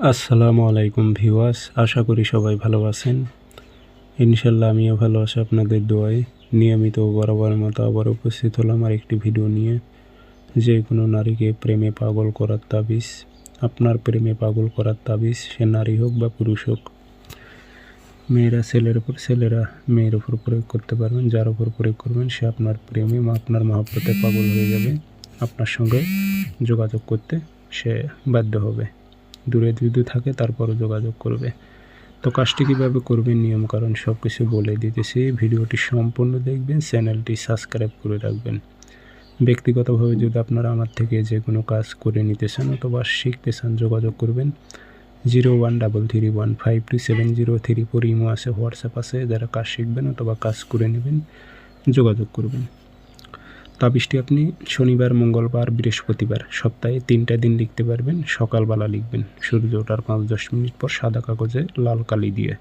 আসসালামু আলাইকুম ভিউয়ার্স, আশা করি সবাই ভালো আছেন। ইনশাল্লাহ আমিও ভালো আছি আপনাদের দোয়ায়। নিয়মিত বরাবর মতো আবার উপস্থিত হলাম আর একটি ভিডিও নিয়ে। যে কোনো নারীকে প্রেমে পাগল করার তাবিজ, আপনার প্রেমে পাগল করার তাবিজ, সে নারী হোক বা পুরুষ হোক। মেয়েরা ছেলের উপর, ছেলেরা মেয়ের উপর প্রয়োগ করতে পারবেন, যার উপর প্রয়োগ করবেন, সে আপনার প্রেমে আপনার মহব্বতে পাগল হয়ে যাবে। আপনার সঙ্গে যোগাযোগ করতে সে বাধ্য হবে। দূরে যদি থাকে তারপরও যোগাযোগ করবে। তো কাজটি কীভাবে করবেন, নিয়মকানুন সব কিছু বলে দিতেছি। ভিডিওটি সম্পূর্ণ দেখবেন, চ্যানেলটি সাবস্ক্রাইব করে রাখবেন। ব্যক্তিগতভাবে যদি আপনারা আমার থেকে যে কোনো কাজ করে নিতে চান অথবা শিখতে চান, যোগাযোগ করবেন। Zero one double three one five two seven zero three four imo আছে, হোয়াটসঅ্যাপ আছে। যারা কাজ শিখবেন অথবা কাজ করে নেবেন, যোগাযোগ করবেন। তাবিজটি আপনি শনিবার, মঙ্গলবার, বৃহস্পতিবার সপ্তাহে তিনটা দিন লিখতে পারবেন। সকালবেলা লিখবেন সূর্য ওঠার পাঁচ দশ মিনিট পর সাদা কাগজে লাল কালি দিয়ে।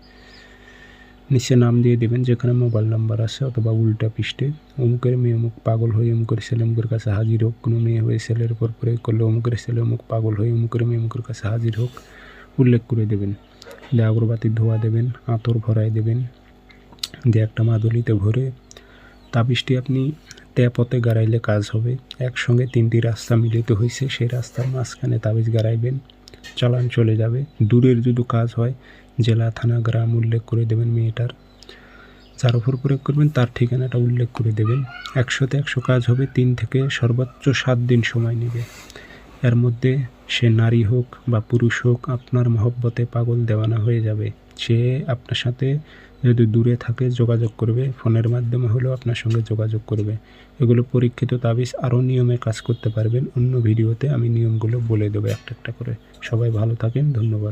নিচে নাম দিয়ে দেবেন, যেখানে মোবাইল নাম্বার আছে অথবা উল্টা পৃষ্ঠে। অমুকের মেয়ে অমুক পাগল হয়ে অমুকের ছেলে অমুকের কাছে হাজির হোক। কোনো মেয়ে হয়ে ছেলের উপর প্রয়োগ করলে অমুকের ছেলে অমুক পাগল হয়ে অমুকের মেয়ে অমুকের কাছে হাজির হোক। উল্লেখ করে দেবেন। দিয়ে আগরবাতির ধোয়া দেবেন, আতর ভরায় দেবেন। দিয়ে একটা মাদুলিতে ভরে তাবিজটি আপনি ট্যাপতে গাড়াইলে কাজ হবে। একসঙ্গে তিনটি রাস্তা মিলিত হয়েছে সেই রাস্তার মাঝখানে তাবিজ গাড়াইবেন। চালান চলে যাবে। দূরের যদি কাজ হয়, জেলা, থানা, গ্রাম উল্লেখ করে দেবেন মেয়েটার। যার উপর প্রয়োগ করবেন, তার ঠিকানাটা উল্লেখ করে দেবেন। একশোতে একশো কাজ হবে। তিন থেকে সর্বোচ্চ সাত দিন সময় নেবে। এর মধ্যে সে নারী হোক বা পুরুষ হোক, আপনার মহব্বতে পাগল দেওয়ানা হয়ে যাবে। সে আপনার সাথে যদি দূরে থাকে যোগাযোগ করবে, ফোনের মাধ্যমে হলেও আপনার সঙ্গে যোগাযোগ করবে। এগুলো পরীক্ষিত তাবিজ আরও নিয়মে কাজ করতে পারবেন। অন্য ভিডিওতে আমি নিয়মগুলো বলে দেবো একটা একটা করে। সবাই ভালো থাকেন, ধন্যবাদ।